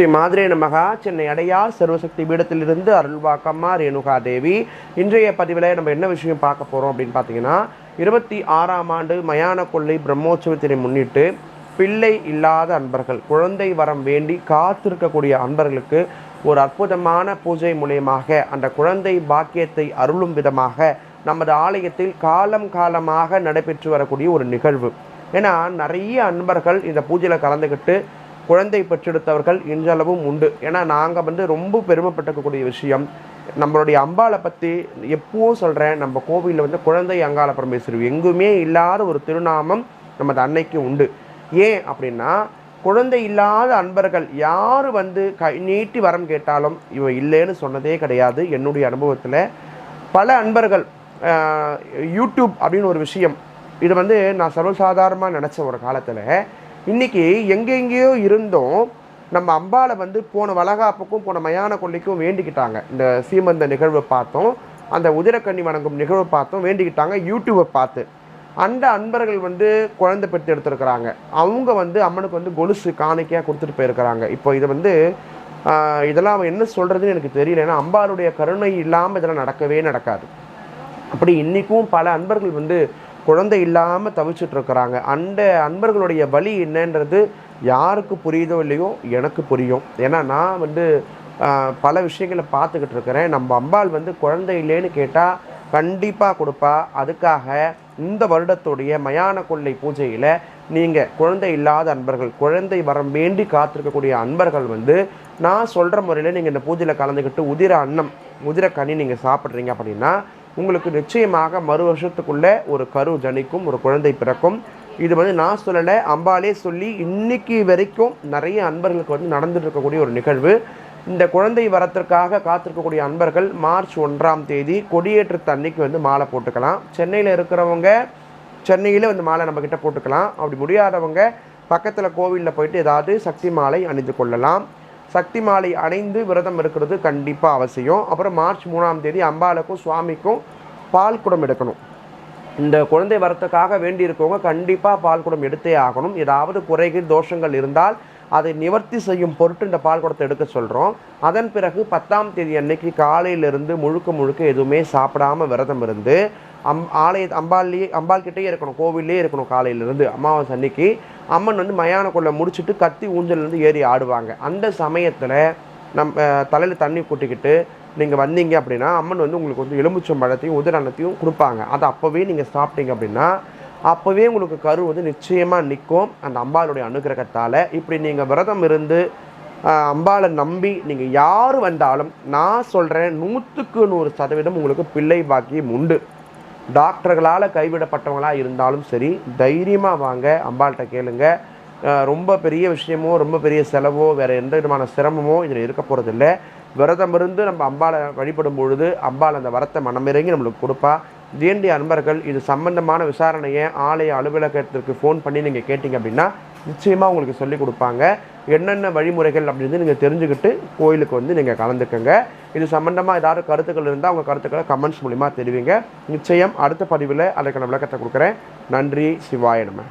ஸ்ரீ மாதிரி நமகா. சென்னை அடையார் சர்வசக்தி பீடத்திலிருந்து அருள்வாக்கம்மா ரேணுகா தேவி இன்றைய பதிவில் நம்ம என்ன விஷயம் பார்க்க போகிறோம் அப்படின்னு பார்த்தீங்கன்னா இருபத்தி ஆறாம் ஆண்டு மயான கொள்ளை பிரம்மோற்சவத்தினை முன்னிட்டு பிள்ளை இல்லாத அன்பர்கள் குழந்தை வரம் வேண்டி காத்திருக்கக்கூடிய அன்பர்களுக்கு ஒரு அற்புதமான பூஜை மூலியமாக அந்த குழந்தை பாக்கியத்தை அருளும் விதமாக நமது ஆலயத்தில் காலம் காலமாக நடைபெற்று வரக்கூடிய ஒரு நிகழ்வு. ஏன்னா நிறைய அன்பர்கள் இந்த பூஜையில் கலந்துக்கிட்டு குழந்தை பெற்றெடுத்தவர்கள் இன்றளவும் உண்டு. ஏன்னா நாங்கள் வந்து ரொம்ப பெருமைப்பட்டுக்கக்கூடிய விஷயம் நம்மளுடைய அம்பாளை பற்றி எப்பவும் சொல்கிறேன் நம்ம கோவிலில் வந்து குழந்தை அங்காள பரமேஸ்வரி எங்குமே இல்லாத ஒரு திருநாமம் நமது அன்னைக்கு உண்டு. ஏன் அப்படின்னா குழந்தை இல்லாத அன்பர்கள் யார் வந்து கை நீட்டி வரம் கேட்டாலும் இவன் இல்லைன்னு சொன்னதே கிடையாது. என்னுடைய அனுபவத்தில் பல அன்பர்கள் யூடியூப் அப்படின்னு ஒரு விஷயம் இது வந்து நான் சர்வசாதாரணமாக நினச்ச ஒரு காலத்தில் இன்னைக்கு எங்கெங்கேயோ இருந்தும் நம்ம அம்பாளை வந்து போன வளகாப்புக்கும் போன மயான கொள்ளைக்கும் வேண்டிக்கிட்டாங்க. இந்த சீமந்த நிகழ்வை பார்த்தோம் அந்த உதிரக்கண்ணி வணங்கும் நிகழ்வை பார்த்தோம் வேண்டிக்கிட்டாங்க யூடியூப்பை பார்த்து. அந்த அன்பர்கள் வந்து குழந்தை பெற்று எடுத்திருக்கிறாங்க. அவங்க வந்து அம்மனுக்கு வந்து கொலுசு காணிக்கையாக கொடுத்துட்டு போயிருக்கிறாங்க. இப்போ இதை வந்து இதெல்லாம் அவன் என்ன சொல்கிறதுன்னு எனக்கு தெரியல. ஏன்னா அம்பாளுடைய கருணை இல்லாமல் இதெல்லாம் நடக்கவே நடக்காது. அப்படி இன்றைக்கும் பல அன்பர்கள் வந்து குழந்தை இல்லாமல் தவிச்சிட்ருக்கிறாங்க. அந்த அன்பர்களுடைய வழி என்னன்றது யாருக்கு புரியுதோ இல்லையோ எனக்கு புரியும். ஏன்னா நான் வந்து பல விஷயங்களை பார்த்துக்கிட்டு இருக்கிறேன் நம்ம அம்பாள் வந்து குழந்தை இல்லைன்னு கேட்டால் கண்டிப்பாக கொடுப்பா. அதுக்காக இந்த வருடத்துடைய மயான கொள்ளை பூஜையில் நீங்கள் குழந்தை இல்லாத அன்பர்கள் குழந்தை வரம் வேண்டி காத்திருக்கக்கூடிய அன்பர்கள் வந்து நான் சொல்கிற முறையில் நீங்கள் இந்த பூஜையில் கலந்துக்கிட்டு உதிர அன்னம் உதிர கனி நீங்கள் சாப்பிட்றீங்க அப்படின்னா உங்களுக்கு நிச்சயமாக மறு வருஷத்துக்குள்ளே ஒரு கரு ஜனிக்கும் ஒரு குழந்தை பிறக்கும். இது வந்து நான் சொல்லலை அம்பாலே சொல்லி இன்னைக்கு வரைக்கும் நிறைய அன்பர்களுக்கு வந்து நடந்துட்டு இருக்கக்கூடிய ஒரு நிகழ்வு. இந்த குழந்தை வரத்திற்காக காத்திருக்கக்கூடிய அன்பர்கள் மார்ச் ஒன்றாம் தேதி கொடியேற்றத்து அன்னைக்கு வந்து மாலை போட்டுக்கலாம். சென்னையில் இருக்கிறவங்க சென்னையில் வந்து மாலை நம்ம கிட்ட போட்டுக்கலாம். அப்படி முடியாதவங்க பக்கத்தில் கோவிலில் போயிட்டு ஏதாவது சக்தி மாலை அணிந்து கொள்ளலாம். சக்தி மாலை அணைந்து விரதம் இருக்கிறது கண்டிப்பாக அவசியம். அப்புறம் மார்ச் மூணாம் தேதி அம்பாளுக்கும் சுவாமிக்கும் பால் குடம் எடுக்கணும். இந்த குழந்தை வரத்துக்காக வேண்டி இருக்கவங்க கண்டிப்பாக பால் குடம் எடுத்தே ஆகணும். ஏதாவது குறைகள் தோஷங்கள் இருந்தால் அதை நிவர்த்தி செய்யும் பொருட்டு இந்த பால் குடத்தை எடுக்க சொல்கிறோம் அதன் பிறகு பத்தாம் தேதி அன்னைக்கு காலையிலிருந்து முழுக்க முழுக்க எதுவுமே சாப்பிடாம விரதம் இருந்து அம் ஆலய அம்பாள்லேயே அம்பாள் கிட்டேயே இருக்கணும் கோவில்லேயே இருக்கணும் காலையிலேருந்து அமாவாசை அன்னைக்கு. அம்மன் வந்து மயான கொள்ள முடிச்சுட்டு கத்தி ஊஞ்சல்லேருந்து ஏறி ஆடுவாங்க. அந்த சமயத்தில் நம்ம தலையில் தண்ணி கூட்டிக்கிட்டு நீங்கள் வந்தீங்க அப்படின்னா அம்மன் வந்து உங்களுக்கு வந்து எலுமிச்சம் பழத்தையும் உதிரணத்தையும் கொடுப்பாங்க. அதை அப்போவே நீங்கள் சாப்பிட்டீங்க அப்படின்னா அப்போவே உங்களுக்கு கரு வந்து நிச்சயமாக நிற்கும். அந்த அம்பாளுடைய அனுகிரகத்தால் இப்படி நீங்கள் விரதம் இருந்து அம்பாளை நம்பி நீங்கள் யார் வந்தாலும் நான் சொல்கிறேன் நூற்றுக்கு நூறு சதவீதம் உங்களுக்கு பிள்ளை பாக்கியம் உண்டு. டாக்டர்களால் கைவிடப்பட்டவங்களாக இருந்தாலும் சரி தைரியமாக வாங்க அம்பாள்கிட்ட கேளுங்க. ரொம்ப பெரிய விஷயமோ ரொம்ப பெரிய செலவோ வேறு எந்த விதமான சிரமமோ இதில் இருக்க போகிறதில்ல விரதம் இருந்து நம்ம அம்பாளை வழிபடும் பொழுது அம்பாள் அந்த வரத்தை மனமிறங்கி நம்மளுக்கு கொடுப்பா. வேண்டிய அன்பர்கள் இது சம்பந்தமான விசாரணையை ஆலய அலுவலகத்திற்கு ஃபோன் பண்ணி நீங்கள் கேட்டிங்க அப்படின்னா நிச்சயமாக உங்களுக்கு சொல்லிக் கொடுப்பாங்க. என்னென்ன வழிமுறைகள் அப்படின்னு நீங்கள் தெரிஞ்சுக்கிட்டு கோயிலுக்கு வந்து நீங்கள் கலந்துக்கங்க. இது சம்மந்தமாக ஏதாவது கருத்துக்கள் இருந்தால் உங்கள் கருத்துக்களை கமெண்ட்ஸ் மூலிமா தெரிவிங்க. நிச்சயம் அடுத்த பதிவில் அதற்கான விளக்கத்தை கொடுக்குறேன். நன்றி. சிவாய நம்ம